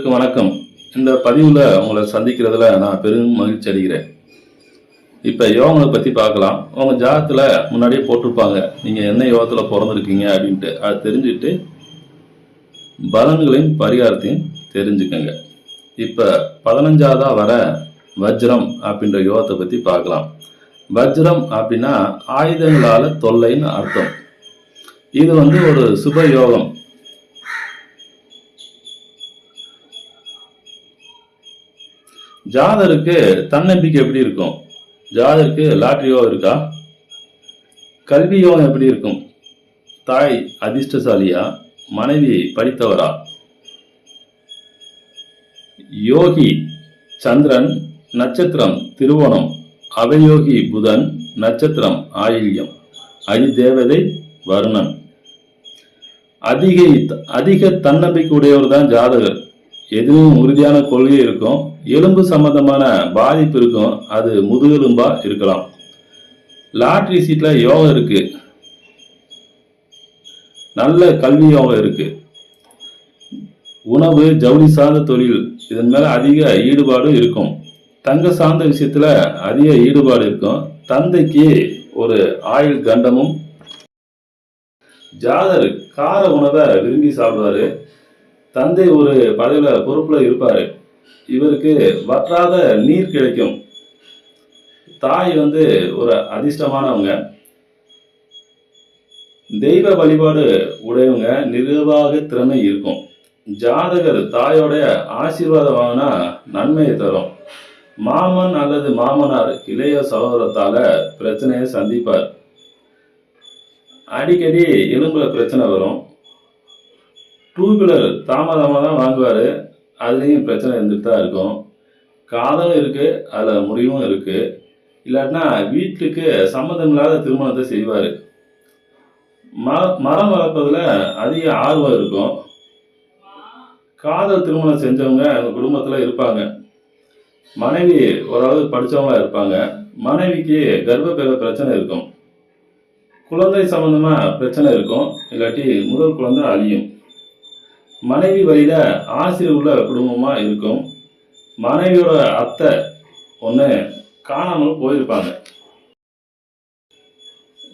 வணக்கம். இந்த பதிவில் உங்களை சந்திக்கிறதுல நான் பெரும் மகிழ்ச்சி அடைகிறேன். இப்போ யோகங்களை பற்றி பார்க்கலாம். உங்கள் ஜாதத்தில் முன்னாடியே போட்டிருப்பாங்க. நீங்கள் என்ன யோகத்தில் பிறந்திருக்கீங்க அப்படின்ட்டு. அதை தெரிஞ்சுட்டு பலன்களையும் பரிகாரத்தையும் தெரிஞ்சுக்கங்க. இப்போ பதினஞ்சாவதாக வர வஜ்ரம் அப்படின்ற யோகத்தை பற்றி பார்க்கலாம். வஜ்ரம் அப்படின்னா ஆயுதங்களால் தொல்லைன்னு அர்த்தம். இது வந்து ஒரு சுப யோகம். ஜாதருக்கு தன்னம்பிக்கை எப்படி இருக்கும்? ஜாதருக்கு லாட்ரியோ இருக்கா? கல்வி யோகம் எப்படி இருக்கும்? தாய் அதிர்ஷ்டசாலியா? மனைவி படித்தவரா? யோகி சந்திரன் நட்சத்திரம் திருவோணம். அவயோகி புதன் நட்சத்திரம் ஆயில்யம். அதிதேவதை வருணன். அதிக அதிக தன்னம்பிக்கை உடையவர் தான் ஜாதகர். எதுவும் உறுதியான கொள்கை இருக்கும். எலும்பு சம்பந்தமான பாதிப்பு இருக்கும். அது முதுகெலும்பா இருக்கலாம். லாட்ரி சீட்ல யோகம் இருக்கு. நல்ல கல்வி யோகம் இருக்கு. உணவு ஜவுளி சார்ந்த தொழில் இதன் மேல அதிக ஈடுபாடு இருக்கும். தங்க சார்ந்த விஷயத்துல அதிக ஈடுபாடு இருக்கும். தந்தைக்கு ஒரு ஆயுள் கண்டமும். ஜாதர் கார உணவை விரும்பி சாப்பிடுவாரு. தந்தை ஒரு பதவியில் பொறுப்பில் இருப்பார். இவருக்கு வற்றாத நீர் கிடைக்கும். தாய் வந்து ஒரு அதிர்ஷ்டமானவங்க. தெய்வ வழிபாடு உடையவங்க நிர்வாக திறமை இருக்கும். ஜாதகர் தாயோடைய ஆசீர்வாதம் வாங்கினா நன்மையை தரும். மாமன் அல்லது மாமனார் இளைய சகோதரத்தால பிரச்சனையை சந்திப்பார். அடிக்கடி எலும்புல பிரச்சனை வரும். டூ வீலர் தாமதமாக தான் வாங்குவார். அதுலேயும் பிரச்சனை இருந்துட்டு தான் இருக்கும். காதலும் இருக்குது அதில் முடிவும் இருக்குது இல்லாட்டினா வீட்டுக்கு சம்மந்தம் இல்லாத திருமணத்தை செய்வார். ம மரம் வளர்ப்பதில் அதிக ஆர்வம் இருக்கும். காதல் திருமணம் செஞ்சவங்க எங்கள் குடும்பத்தில் இருப்பாங்க. மனைவி ஓரளவு படித்தவங்களா இருப்பாங்க. மனைவிக்கு கர்ப்பப்பை பிரச்சனை இருக்கும். குழந்தை சம்மந்தமாக பிரச்சனை இருக்கும். இல்லாட்டி முதல் குழந்தை அழியும். மனைவி வழியில ஆசிரியர் உள்ள குடும்பமா இருக்கும். மனைவியோட அத்தை ஒன்று காணாமல் போயிருப்பாங்க.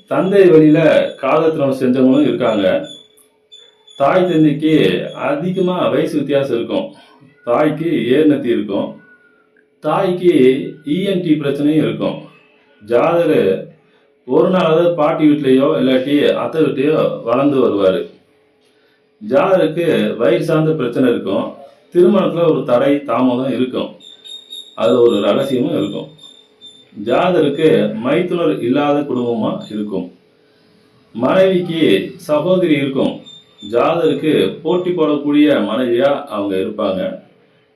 தந்தை வழியில காதத்திரம் செஞ்சவங்களும் இருக்காங்க. தாய் தந்தைக்கு அதிகமாக வயசு வித்தியாசம் இருக்கும். தாய்க்கு ஏர்நத்தி இருக்கும். தாய்க்கு இஎன்டி பிரச்சனையும் இருக்கும். ஜாதகர் ஒரு நாளாவது பாட்டி வீட்லேயோ இல்லாட்டி அத்தை வீட்லேயோ வளர்ந்து வருவார். ஜாதருக்கு வயிறு சார்ந்த பிரச்சனை இருக்கும். திருமணத்தில் ஒரு தடை தாமதம் இருக்கும். அது ஒரு ரகசியமும் இருக்கும். ஜாதருக்கு மைத்துனர் இல்லாத குடும்பமாக இருக்கும். மனைவிக்கு சகோதரி இருக்கும். ஜாதருக்கு போட்டி போடக்கூடிய மனைவியாக அவங்க இருப்பாங்க.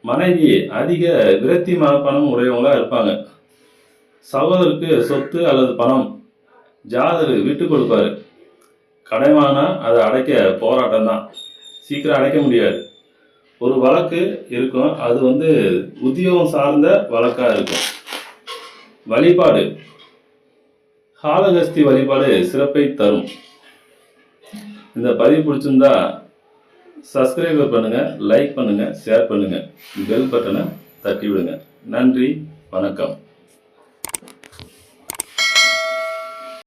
மனைவி அதிக விரக்தி மனப்பணம் உடையவங்களாக இருப்பாங்க. சகோதருக்கு சொத்து அல்லது பணம் ஜாதகர் விட்டு கொடுப்பாரு. கடைமானா அதை அடைக்க போராட்டம் தான் சீக்கிரம் அடைக்க முடியாது. ஒரு வழக்கு இருக்கும். அது வந்து உத்தியோகம் சார்ந்த வழக்காக இருக்கும். வழிபாடு. காலகஸ்தி வழிபாடு சிறப்பை தரும். இந்த பதிவு பிடிச்சிருந்தா சப்ஸ்கிரைபர் பண்ணுங்கள் லைக் பண்ணுங்கள் ஷேர் பண்ணுங்கள் பெல் பட்டனை தட்டி விடுங்க நன்றி வணக்கம்.